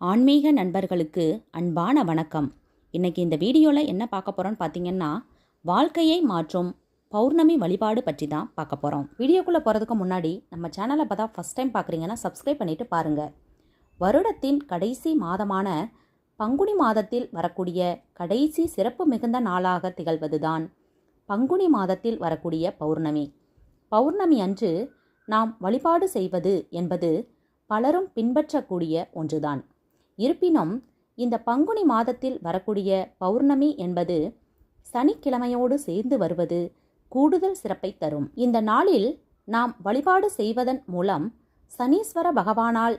ஆன்மீக நண்பர்களுக்கு அன்பான வணக்கம். இன்றைக்கி இந்த வீடியோவில் என்ன பார்க்க போகிறோம்னு பார்த்தீங்கன்னா வாழ்க்கையை மாற்றும் பௌர்ணமி வழிபாடு பற்றி தான் பார்க்க போகிறோம் வீடியோக்குள்ளே போகிறதுக்கு முன்னாடி நம்ம சேனலை பார்த்தா ஃபஸ்ட் டைம் பார்க்குறீங்கன்னா சப்ஸ்கிரைப் பண்ணிட்டு பாருங்கள் வருடத்தின் கடைசி மாதமான பங்குனி மாதத்தில் வரக்கூடிய கடைசி சிறப்பு மிகுந்த நாளாக திகழ்வதுதான் பங்குனி மாதத்தில் வரக்கூடிய பௌர்ணமி. பௌர்ணமி அன்று நாம் வழிபாடு செய்வது என்பது பலரும் பின்பற்றக்கூடிய ஒன்றுதான். இருப்பினும் இந்த பங்குனி மாதத்தில் வரக்கூடிய பௌர்ணமி என்பது சனிக்கிழமையோடு சேர்ந்து வருவது கூடுதல் சிறப்பை தரும். இந்த நாளில் நாம் வழிபாடு செய்வதன் மூலம் சனீஸ்வர பகவானால்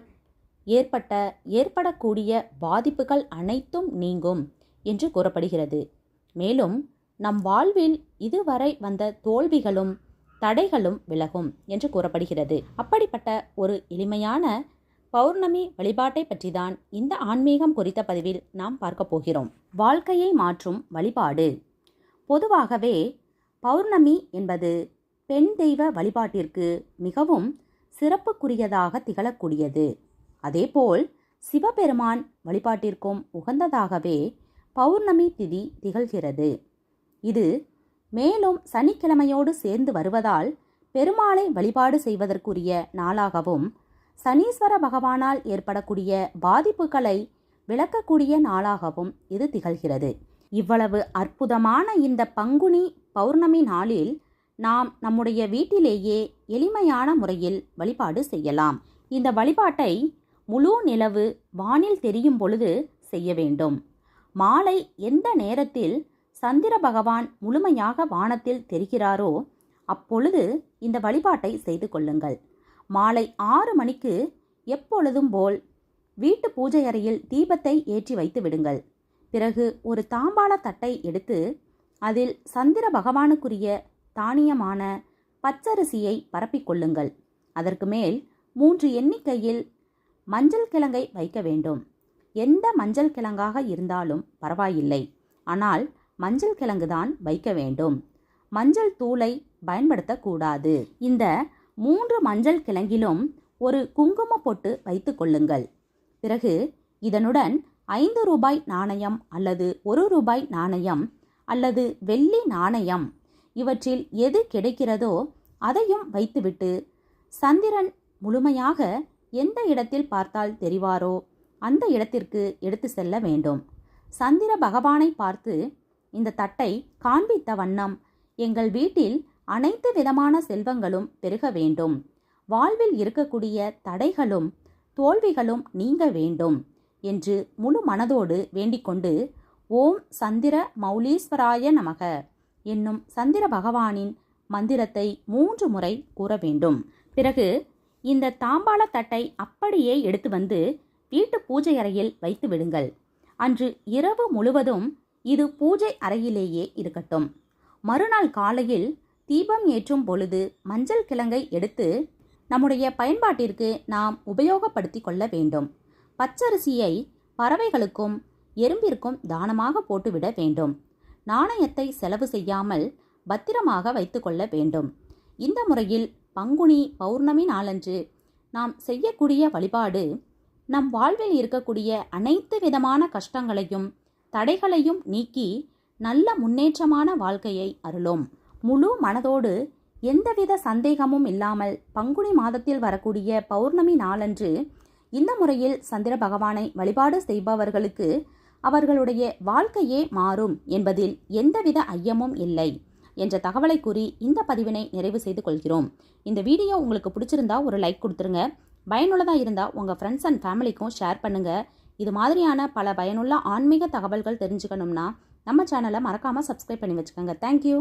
ஏற்பட்ட ஏற்படக்கூடிய பாதிப்புகள் அனைத்தும் நீங்கும் என்று கூறப்படுகிறது. மேலும் நம் வாழ்வில் இதுவரை வந்த தோல்விகளும் தடைகளும் விலகும் என்று கூறப்படுகிறது. அப்படிப்பட்ட ஒரு எளிமையான பௌர்ணமி வழிபாட்டை பற்றி தான் இந்த ஆன்மீகம் குறித்த பதிவில் நாம் பார்க்க போகிறோம். வாழ்க்கையை மாற்றும் வழிபாடு. பொதுவாகவே பௌர்ணமி என்பது பெண் தெய்வ வழிபாட்டிற்கு மிகவும் சிறப்புக்குரியதாக திகழக்கூடியது. அதேபோல் சிவபெருமான் வழிபாட்டிற்கும் உகந்ததாகவே பௌர்ணமி திதி திகழ்கிறது. இது மேலும் சனிக்கிழமையோடு சேர்ந்து வருவதால் பெருமாளை வழிபாடு செய்வதற்குரிய நாளாகவும் சனீஸ்வர பகவானால் ஏற்படக்கூடிய பாதிப்புகளை விளக்கக்கூடிய நாளாகவும் இது திகழ்கிறது. இவ்வளவு அற்புதமான இந்த பங்குனி பௌர்ணமி நாளில் நாம் நம்முடைய வீட்டிலேயே எளிமையான முறையில் வழிபாடு செய்யலாம். இந்த வழிபாட்டை முழு நிலவு வானில் தெரியும் பொழுது செய்ய வேண்டும். மாலை எந்த நேரத்தில் சந்திர பகவான் முழுமையாக வானத்தில் தெரிகிறாரோ அப்பொழுது இந்த வழிபாட்டை செய்து கொள்ளுங்கள். மாலை ஆறு மணிக்கு எப்பொழுதும் போல் வீட்டு பூஜை அறையில் தீபத்தை ஏற்றி வைத்து விடுங்கள். பிறகு ஒரு தாம்பாள தட்டை எடுத்து அதில் சந்திர பகவானுக்குரிய தானியமான பச்சரிசியை பரப்பிக்கொள்ளுங்கள் அதற்கு மேல் மூன்று எண்ணிக்கையில் மஞ்சள் கிழங்கை வைக்க வேண்டும். எந்த மஞ்சள் கிழங்காக இருந்தாலும் பரவாயில்லை. ஆனால் மஞ்சள் கிழங்குதான் வைக்க வேண்டும். மஞ்சள் தூளை பயன்படுத்தக்கூடாது. இந்த மூன்று மஞ்சள் கிழங்கிலும் ஒரு குங்கும பொட்டு வைத்து கொள்ளுங்கள். பிறகு இதனுடன் ஐந்து ரூபாய் நாணயம் அல்லது ஒரு ரூபாய் நாணயம் அல்லது வெள்ளி நாணயம் இவற்றில் எது கிடைக்கிறதோ அதையும் வைத்துவிட்டு சந்திரன் முழுமையாக எந்த இடத்தில் பார்த்தால் தெரிவாரோ அந்த இடத்திற்கு எடுத்து செல்ல வேண்டும். சந்திர பகவானை பார்த்து இந்த தட்டை காண்பித்த வண்ணம் எங்கள் வீட்டில் அனைத்து விதமான செல்வங்களும் பெருக வேண்டும். வாழ்வில் இருக்கக்கூடிய தடைகளும் தோல்விகளும் நீங்க வேண்டும் என்று முழு மனதோடு வேண்டிக்கொண்டு ஓம் சந்திர மௌலீஸ்வராய நமக என்னும் சந்திர பகவானின் மந்திரத்தை மூன்று முறை கூற வேண்டும். பிறகு இந்த தாம்பாள தட்டை அப்படியே எடுத்து வந்து வீட்டு பூஜை அறையில் வைத்து விடுங்கள். அன்று இரவு முழுவதும் இது பூஜை அறையிலேயே இருக்கட்டும். மறுநாள் காலையில் தீபம் ஏற்றும் பொழுது மஞ்சள் கிழங்கை எடுத்து நம்முடைய பயன்பாட்டிற்கு நாம் உபயோகப்படுத்தி கொள்ள வேண்டும். பச்சரிசியை பறவைகளுக்கும் எறும்பிற்கும் தானமாக போட்டுவிட வேண்டும். நாணயத்தை செலவு செய்யாமல் பத்திரமாக வைத்து கொள்ள வேண்டும். இந்த முறையில் பங்குனி பௌர்ணமி நாளன்று நாம் செய்யக்கூடிய வழிபாடு நம் வாழ்வில் இருக்கக்கூடிய அனைத்து விதமான கஷ்டங்களையும் தடைகளையும் நீக்கி நல்ல முன்னேற்றமான வாழ்க்கையை அருளும். முழு மனதோடு எந்தவித சந்தேகமும் இல்லாமல் பங்குனி மாதத்தில் வரக்கூடிய பௌர்ணமி நாளன்று இந்த முறையில் சந்திர பகவானை வழிபாடு செய்பவர்களுக்கு அவர்களுடைய வாழ்க்கையே மாறும் என்பதில் எந்தவித ஐயமும் இல்லை என்ற தகவலை கூறி இந்த பதிவினை நிறைவு செய்து கொள்கிறோம். இந்த வீடியோ உங்களுக்கு பிடிச்சிருந்தா ஒரு லைக் கொடுத்துருங்க. பயனுள்ளதாக இருந்தால் உங்கள் ஃப்ரெண்ட்ஸ் அண்ட் ஃபேமிலிக்கும் ஷேர் பண்ணுங்கள் இது மாதிரியான பல பயனுள்ள ஆன்மீக தகவல்கள் தெரிஞ்சுக்கணும்னா நம்ம சேனலை மறக்காமல் சப்ஸ்கிரைப் பண்ணி வச்சுக்கோங்க. தேங்க்யூ